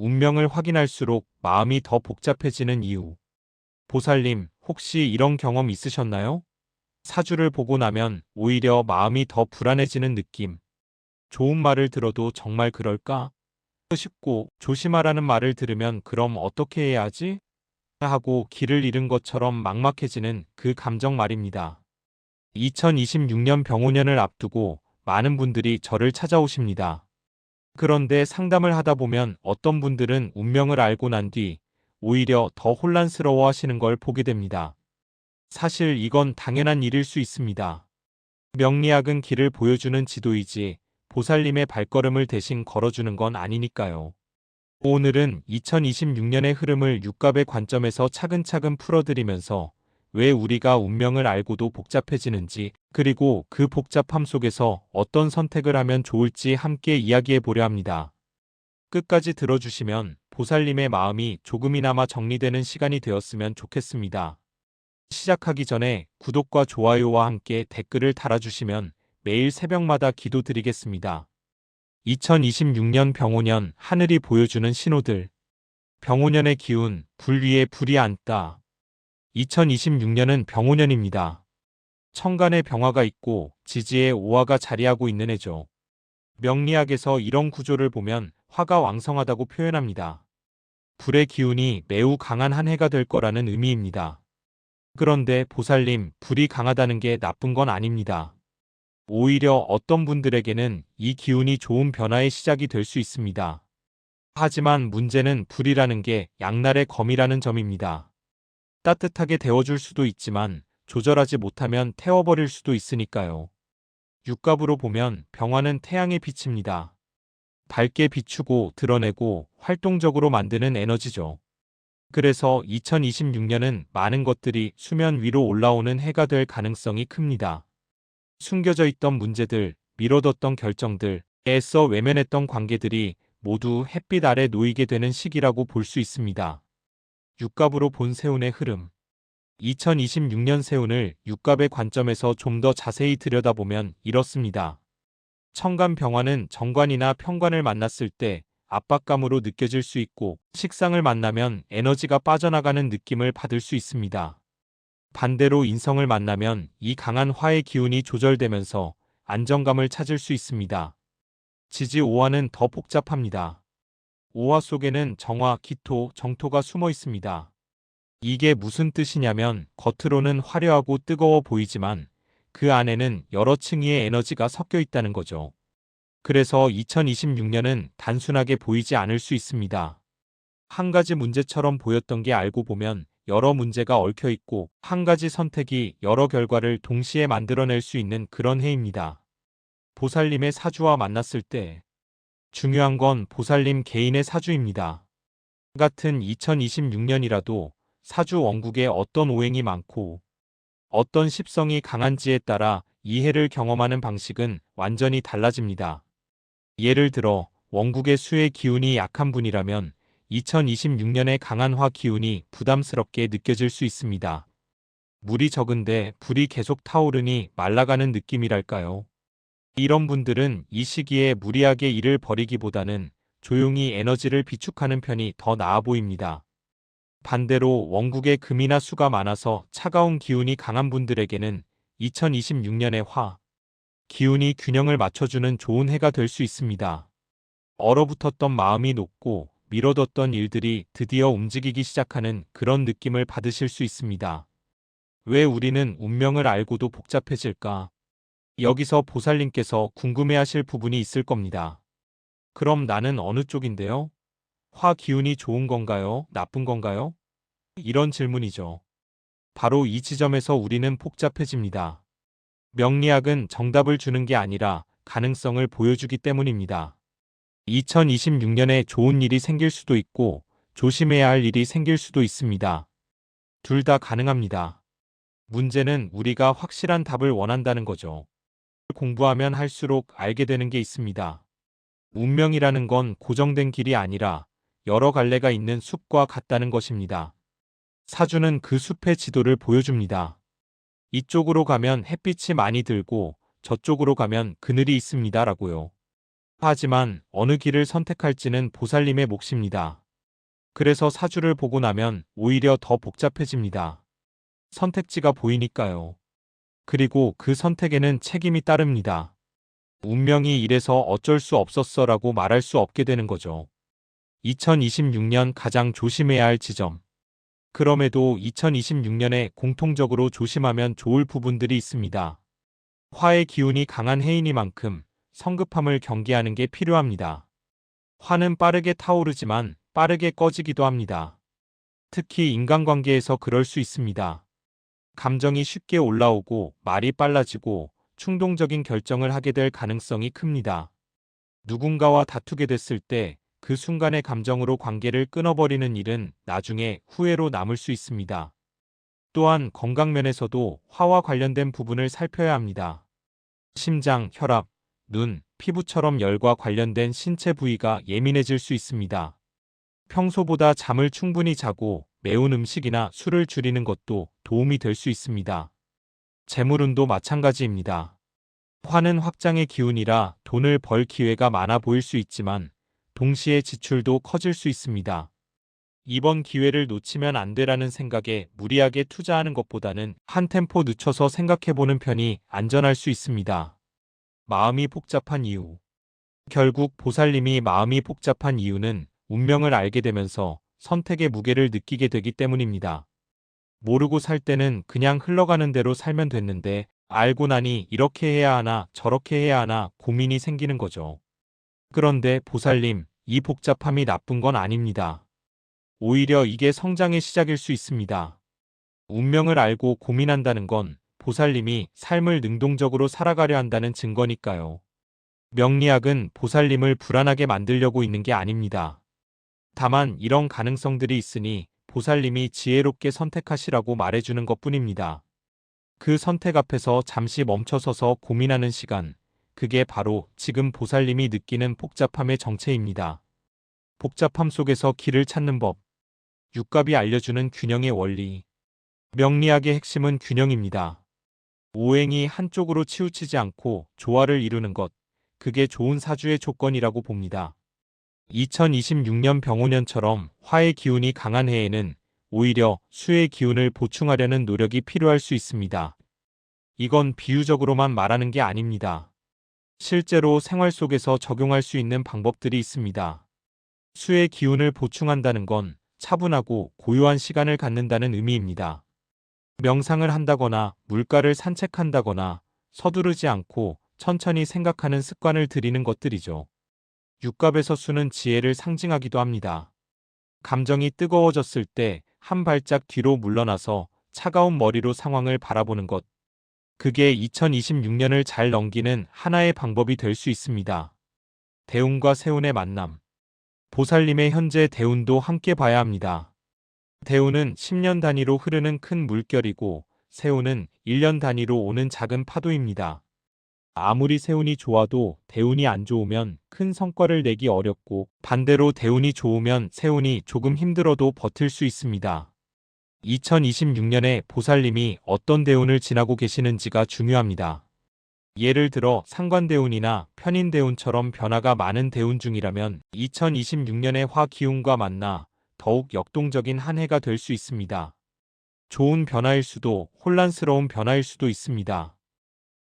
운명을 확인할수록 마음이 더 복잡해지는 이유. 보살님, 혹시 이런 경험 있으셨나요? 사주를 보고 나면 오히려 마음이 더 불안해지는 느낌. 좋은 말을 들어도 정말 그럴까? 싶고 조심하라는 말을 들으면 그럼 어떻게 해야 하지? 하고 길을 잃은 것처럼 막막해지는 그 감정 말입니다. 2026년 병오년을 앞두고 많은 분들이 저를 찾아오십니다. 그런데 상담을 하다 보면 어떤 분들은 운명을 알고 난 뒤 오히려 더 혼란스러워 하시는 걸 보게 됩니다. 사실 이건 당연한 일일 수 있습니다. 명리학은 길을 보여주는 지도이지 보살님의 발걸음을 대신 걸어주는 건 아니니까요. 오늘은 2026년의 흐름을 육갑의 관점에서 차근차근 풀어드리면서 왜 우리가 운명을 알고도 복잡해지는지, 그리고 그 복잡함 속에서 어떤 선택을 하면 좋을지 함께 이야기해 보려 합니다. 끝까지 들어주시면 보살님의 마음이 조금이나마 정리되는 시간이 되었으면 좋겠습니다. 시작하기 전에 구독과 좋아요와 함께 댓글을 달아주시면 매일 새벽마다 기도 드리겠습니다. 2026년 병오년 하늘이 보여주는 신호들. 병오년의 기운, 불 위에 불이 앉다. 2026년은 병오년입니다. 천간에 병화가 있고 지지에 오화가 자리하고 있는 해죠. 명리학에서 이런 구조를 보면 화가 왕성하다고 표현합니다. 불의 기운이 매우 강한 한 해가 될 거라는 의미입니다. 그런데 보살님, 불이 강하다는 게 나쁜 건 아닙니다. 오히려 어떤 분들에게는 이 기운이 좋은 변화의 시작이 될 수 있습니다. 하지만 문제는 불이라는 게 양날의 검이라는 점입니다. 따뜻하게 데워줄 수도 있지만 조절하지 못하면 태워버릴 수도 있으니까요. 육갑으로 보면 병화는 태양의 빛입니다. 밝게 비추고 드러내고 활동적으로 만드는 에너지죠. 그래서 2026년은 많은 것들이 수면 위로 올라오는 해가 될 가능성이 큽니다. 숨겨져 있던 문제들, 미뤄뒀던 결정들, 애써 외면했던 관계들이 모두 햇빛 아래 놓이게 되는 시기라고 볼 수 있습니다. 육갑으로 본 세운의 흐름. 2026년 세운을 육갑의 관점에서 좀 더 자세히 들여다보면 이렇습니다. 청간 병화는 정관이나 평관을 만났을 때 압박감으로 느껴질 수 있고 식상을 만나면 에너지가 빠져나가는 느낌을 받을 수 있습니다. 반대로 인성을 만나면 이 강한 화의 기운이 조절되면서 안정감을 찾을 수 있습니다. 지지 오화는 더 복잡합니다. 오화 속에는 정화, 기토, 정토가 숨어 있습니다. 이게 무슨 뜻이냐면 겉으로는 화려하고 뜨거워 보이지만 그 안에는 여러 층위의 에너지가 섞여 있다는 거죠. 그래서 2026년은 단순하게 보이지 않을 수 있습니다. 한 가지 문제처럼 보였던 게 알고 보면 여러 문제가 얽혀 있고 한 가지 선택이 여러 결과를 동시에 만들어낼 수 있는 그런 해입니다. 보살님의 사주와 만났을 때 중요한 건 보살님 개인의 사주입니다. 같은 2026년이라도 사주 원국에 어떤 오행이 많고 어떤 십성이 강한지에 따라 이해를 경험하는 방식은 완전히 달라집니다. 예를 들어 원국의 수의 기운이 약한 분이라면 2026년의 강한 화 기운이 부담스럽게 느껴질 수 있습니다. 물이 적은데 불이 계속 타오르니 말라가는 느낌이랄까요. 이런 분들은 이 시기에 무리하게 일을 벌이기보다는 조용히 에너지를 비축하는 편이 더 나아 보입니다. 반대로 원국에 금이나 수가 많아서 차가운 기운이 강한 분들에게는 2026년의 화, 기운이 균형을 맞춰주는 좋은 해가 될 수 있습니다. 얼어붙었던 마음이 녹고 미뤄뒀던 일들이 드디어 움직이기 시작하는 그런 느낌을 받으실 수 있습니다. 왜 우리는 운명을 알고도 복잡해질까? 여기서 보살님께서 궁금해하실 부분이 있을 겁니다. 그럼 나는 어느 쪽인데요? 화 기운이 좋은 건가요? 나쁜 건가요? 이런 질문이죠. 바로 이 지점에서 우리는 복잡해집니다. 명리학은 정답을 주는 게 아니라 가능성을 보여주기 때문입니다. 2026년에 좋은 일이 생길 수도 있고 조심해야 할 일이 생길 수도 있습니다. 둘 다 가능합니다. 문제는 우리가 확실한 답을 원한다는 거죠. 공부하면 할수록 알게 되는 게 있습니다. 운명이라는 건 고정된 길이 아니라 여러 갈래가 있는 숲과 같다는 것입니다. 사주는 그 숲의 지도를 보여줍니다. 이쪽으로 가면 햇빛이 많이 들고 저쪽으로 가면 그늘이 있습니다. 라고요. 하지만 어느 길을 선택할지는 보살님의 몫입니다. 그래서 사주를 보고 나면 오히려 더 복잡해집니다. 선택지가 보이니까요. 그리고 그 선택에는 책임이 따릅니다. 운명이 이래서 어쩔 수 없었어 라고 말할 수 없게 되는 거죠. 2026년 가장 조심해야 할 지점. 그럼에도 2026년에 공통적으로 조심하면 좋을 부분들이 있습니다. 화의 기운이 강한 해이니만큼 성급함을 경계하는 게 필요합니다. 화는 빠르게 타오르지만 빠르게 꺼지기도 합니다. 특히 인간관계에서 그럴 수 있습니다. 감정이 쉽게 올라오고 말이 빨라지고 충동적인 결정을 하게 될 가능성이 큽니다. 누군가와 다투게 됐을 때 그 순간의 감정으로 관계를 끊어버리는 일은 나중에 후회로 남을 수 있습니다. 또한 건강면에서도 화와 관련된 부분을 살펴야 합니다. 심장, 혈압, 눈, 피부처럼 열과 관련된 신체 부위가 예민해질 수 있습니다. 평소보다 잠을 충분히 자고 매운 음식이나 술을 줄이는 것도 도움이 될 수 있습니다. 재물운도 마찬가지입니다. 화는 확장의 기운이라 돈을 벌 기회가 많아 보일 수 있지만 동시에 지출도 커질 수 있습니다. 이번 기회를 놓치면 안 되라는 생각에 무리하게 투자하는 것보다는 한 템포 늦춰서 생각해보는 편이 안전할 수 있습니다. 마음이 복잡한 이유. 결국 보살님이 마음이 복잡한 이유는 운명을 알게 되면서 선택의 무게를 느끼게 되기 때문입니다. 모르고 살 때는 그냥 흘러가는 대로 살면 됐는데 알고 나니 이렇게 해야 하나 저렇게 해야 하나 고민이 생기는 거죠. 그런데 보살님, 이 복잡함이 나쁜 건 아닙니다. 오히려 이게 성장의 시작일 수 있습니다. 운명을 알고 고민한다는 건 보살님이 삶을 능동적으로 살아가려 한다는 증거니까요. 명리학은 보살님을 불안하게 만들려고 있는 게 아닙니다. 다만 이런 가능성들이 있으니 보살님이 지혜롭게 선택하시라고 말해주는 것 뿐입니다. 그 선택 앞에서 잠시 멈춰서서 고민하는 시간, 그게 바로 지금 보살님이 느끼는 복잡함의 정체입니다. 복잡함 속에서 길을 찾는 법. 육갑이 알려주는 균형의 원리. 명리학의 핵심은 균형입니다. 오행이 한쪽으로 치우치지 않고 조화를 이루는 것. 그게 좋은 사주의 조건이라고 봅니다. 2026년 병오년처럼 화의 기운이 강한 해에는 오히려 수의 기운을 보충하려는 노력이 필요할 수 있습니다. 이건 비유적으로만 말하는 게 아닙니다. 실제로 생활 속에서 적용할 수 있는 방법들이 있습니다. 수의 기운을 보충한다는 건 차분하고 고요한 시간을 갖는다는 의미입니다. 명상을 한다거나 물가를 산책한다거나 서두르지 않고 천천히 생각하는 습관을 들이는 것들이죠. 육갑에서 수는 지혜를 상징하기도 합니다. 감정이 뜨거워졌을 때 한 발짝 뒤로 물러나서 차가운 머리로 상황을 바라보는 것. 그게 2026년을 잘 넘기는 하나의 방법이 될 수 있습니다. 대운과 세운의 만남. 보살님의 현재 대운도 함께 봐야 합니다. 대운은 10년 단위로 흐르는 큰 물결이고 세운은 1년 단위로 오는 작은 파도입니다. 아무리 세운이 좋아도 대운이 안 좋으면 큰 성과를 내기 어렵고 반대로 대운이 좋으면 세운이 조금 힘들어도 버틸 수 있습니다. 2026년에 보살님이 어떤 대운을 지나고 계시는지가 중요합니다. 예를 들어 상관대운이나 편인대운처럼 변화가 많은 대운 중이라면 2026년의 화 기운과 만나 더욱 역동적인 한 해가 될 수 있습니다. 좋은 변화일 수도 혼란스러운 변화일 수도 있습니다.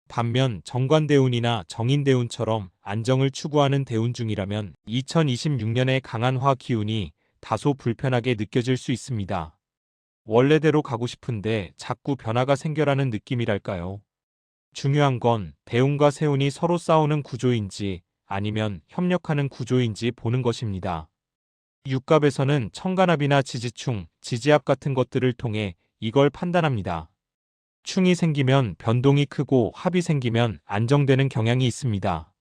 반면 정관대운이나 정인대운처럼 안정을 추구하는 대운 중이라면 2026년의 강한 화 기운이 다소 불편하게 느껴질 수 있습니다. 원래대로 가고 싶은데 자꾸 변화가 생겨라는 느낌이랄까요. 중요한 건 대운과 세운이 서로 싸우는 구조인지 아니면 협력하는 구조인지 보는 것입니다. 육갑에서는 청간합이나 지지충, 지지압 같은 것들을 통해 이걸 판단합니다. 충이 생기면 변동이 크고 합이 생기면 안정되는 경향이 있습니다.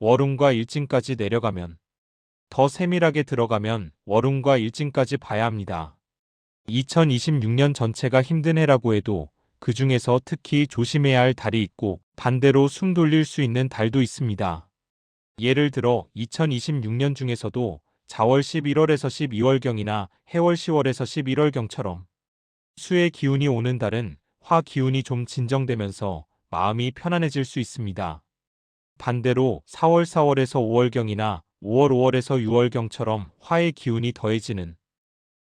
월운과 일진까지 내려가면 더 세밀하게 들어가면 월운과 일진까지 봐야 합니다. 2026년 전체가 힘든 해라고 해도 그 중에서 특히 조심해야 할 달이 있고 반대로 숨 돌릴 수 있는 달도 있습니다. 예를 들어 2026년 중에서도 자월 11월에서 12월경이나 해월 10월에서 11월경처럼 수의 기운이 오는 달은 화 기운이 좀 진정되면서 마음이 편안해질 수 있습니다. 반대로 4월 4월에서 5월경이나 5월 5월에서 6월경처럼 화의 기운이 더해지는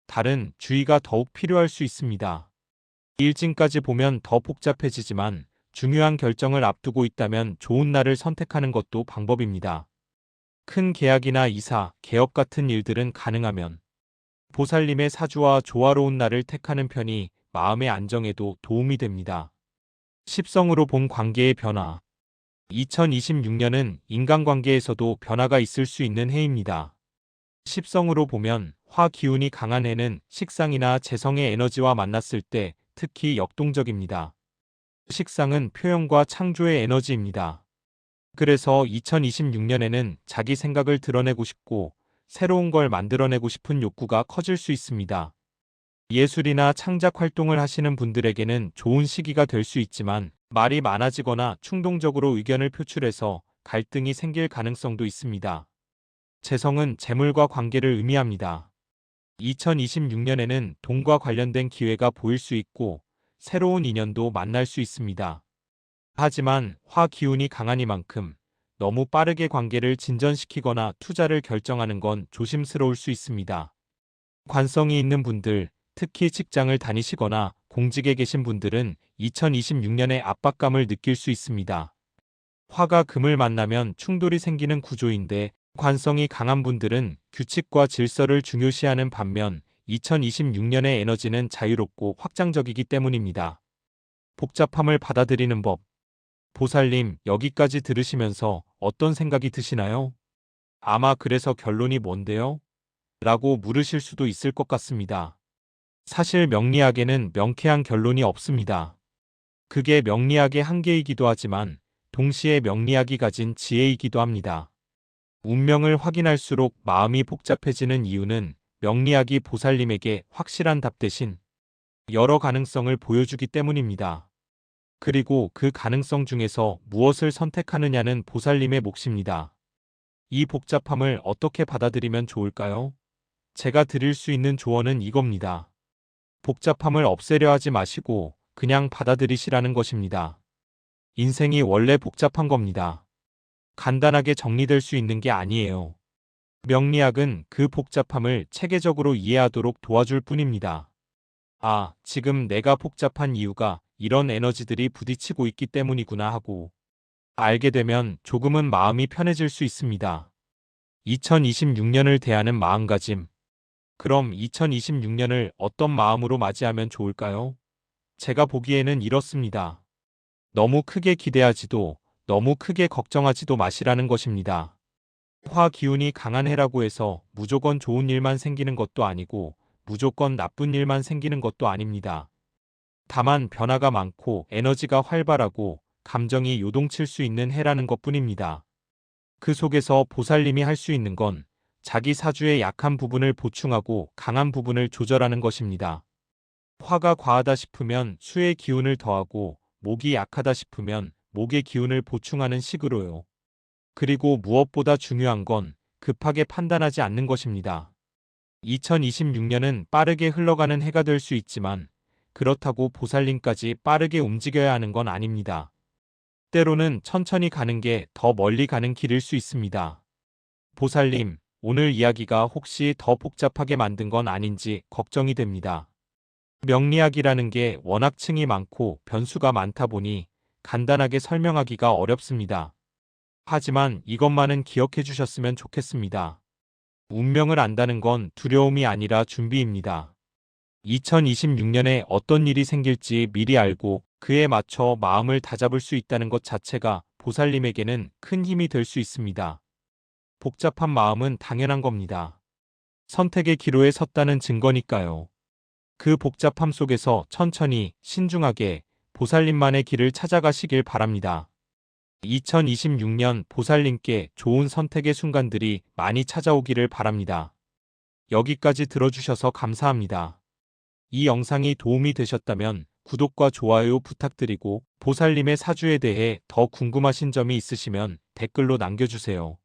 달은 주의가 더욱 필요할 수 있습니다. 일진까지 보면 더 복잡해지지만 중요한 결정을 앞두고 있다면 좋은 날을 선택하는 것도 방법입니다. 큰 계약이나 이사, 개업 같은 일들은 가능하면 보살님의 사주와 조화로운 날을 택하는 편이 마음의 안정에도 도움이 됩니다. 십성으로 본 관계의 변화 2026년은 인간관계에서도 변화가 있을 수 있는 해입니다. 십성으로 보면 화 기운이 강한 해는 식상이나 재성의 에너지와 만났을 때 특히 역동적입니다. 식상은 표현과 창조의 에너지입니다. 그래서 2026년에는 자기 생각을 드러내고 싶고 새로운 걸 만들어내고 싶은 욕구가 커질 수 있습니다. 예술이나 창작 활동을 하시는 분들에게는 좋은 시기가 될 수 있지만 말이 많아지거나 충동적으로 의견을 표출해서 갈등이 생길 가능성도 있습니다. 재성은 재물과 관계를 의미합니다. 2026년에는 돈과 관련된 기회가 보일 수 있고 새로운 인연도 만날 수 있습니다. 하지만 화 기운이 강하니만큼 너무 빠르게 관계를 진전시키거나 투자를 결정하는 건 조심스러울 수 있습니다. 관성이 있는 분들, 특히 직장을 다니시거나 공직에 계신 분들은 2026년에 압박감을 느낄 수 있습니다. 화가 금을 만나면 충돌이 생기는 구조인데 관성이 강한 분들은 규칙과 질서를 중요시하는 반면 2026년의 에너지는 자유롭고 확장적이기 때문입니다. 복잡함을 받아들이는 법. 보살님, 여기까지 들으시면서 어떤 생각이 드시나요? 아마 그래서 결론이 뭔데요? 라고 물으실 수도 있을 것 같습니다. 사실 명리학에는 명쾌한 결론이 없습니다. 그게 명리학의 한계이기도 하지만 동시에 명리학이 가진 지혜이기도 합니다. 운명을 확인할수록 마음이 복잡해지는 이유는 명리학이 보살님에게 확실한 답 대신 여러 가능성을 보여주기 때문입니다. 그리고 그 가능성 중에서 무엇을 선택하느냐는 보살님의 몫입니다. 이 복잡함을 어떻게 받아들이면 좋을까요? 제가 드릴 수 있는 조언은 이겁니다. 복잡함을 없애려 하지 마시고 그냥 받아들이시라는 것입니다. 인생이 원래 복잡한 겁니다. 간단하게 정리될 수 있는 게 아니에요. 명리학은 그 복잡함을 체계적으로 이해하도록 도와줄 뿐입니다. 아, 지금 내가 복잡한 이유가 이런 에너지들이 부딪히고 있기 때문이구나 하고 알게 되면 조금은 마음이 편해질 수 있습니다. 2026년을 대하는 마음가짐. 그럼 2026년을 어떤 마음으로 맞이하면 좋을까요? 제가 보기에는 이렇습니다. 너무 크게 기대하지도 너무 크게 걱정하지도 마시라는 것입니다. 화 기운이 강한 해라고 해서 무조건 좋은 일만 생기는 것도 아니고 무조건 나쁜 일만 생기는 것도 아닙니다. 다만 변화가 많고 에너지가 활발하고 감정이 요동칠 수 있는 해라는 것 뿐입니다. 그 속에서 보살님이 할 수 있는 건 자기 사주의 약한 부분을 보충하고 강한 부분을 조절하는 것입니다. 화가 과하다 싶으면 수의 기운을 더하고 목이 약하다 싶으면 목의 기운을 보충하는 식으로요. 그리고 무엇보다 중요한 건 급하게 판단하지 않는 것입니다. 2026년은 빠르게 흘러가는 해가 될 수 있지만 그렇다고 보살님까지 빠르게 움직여야 하는 건 아닙니다. 때로는 천천히 가는 게 더 멀리 가는 길일 수 있습니다. 보살님, 오늘 이야기가 혹시 더 복잡하게 만든 건 아닌지 걱정이 됩니다. 명리학이라는 게 워낙 층이 많고 변수가 많다 보니 간단하게 설명하기가 어렵습니다. 하지만 이것만은 기억해 주셨으면 좋겠습니다. 운명을 안다는 건 두려움이 아니라 준비입니다. 2026년에 어떤 일이 생길지 미리 알고 그에 맞춰 마음을 다잡을 수 있다는 것 자체가 보살님에게는 큰 힘이 될 수 있습니다. 복잡한 마음은 당연한 겁니다. 선택의 기로에 섰다는 증거니까요. 그 복잡함 속에서 천천히 신중하게 보살님만의 길을 찾아가시길 바랍니다. 2026년 보살님께 좋은 선택의 순간들이 많이 찾아오기를 바랍니다. 여기까지 들어주셔서 감사합니다. 이 영상이 도움이 되셨다면 구독과 좋아요 부탁드리고 보살님의 사주에 대해 더 궁금하신 점이 있으시면 댓글로 남겨주세요.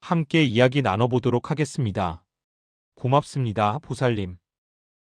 함께 이야기 나눠보도록 하겠습니다. 고맙습니다, 보살님.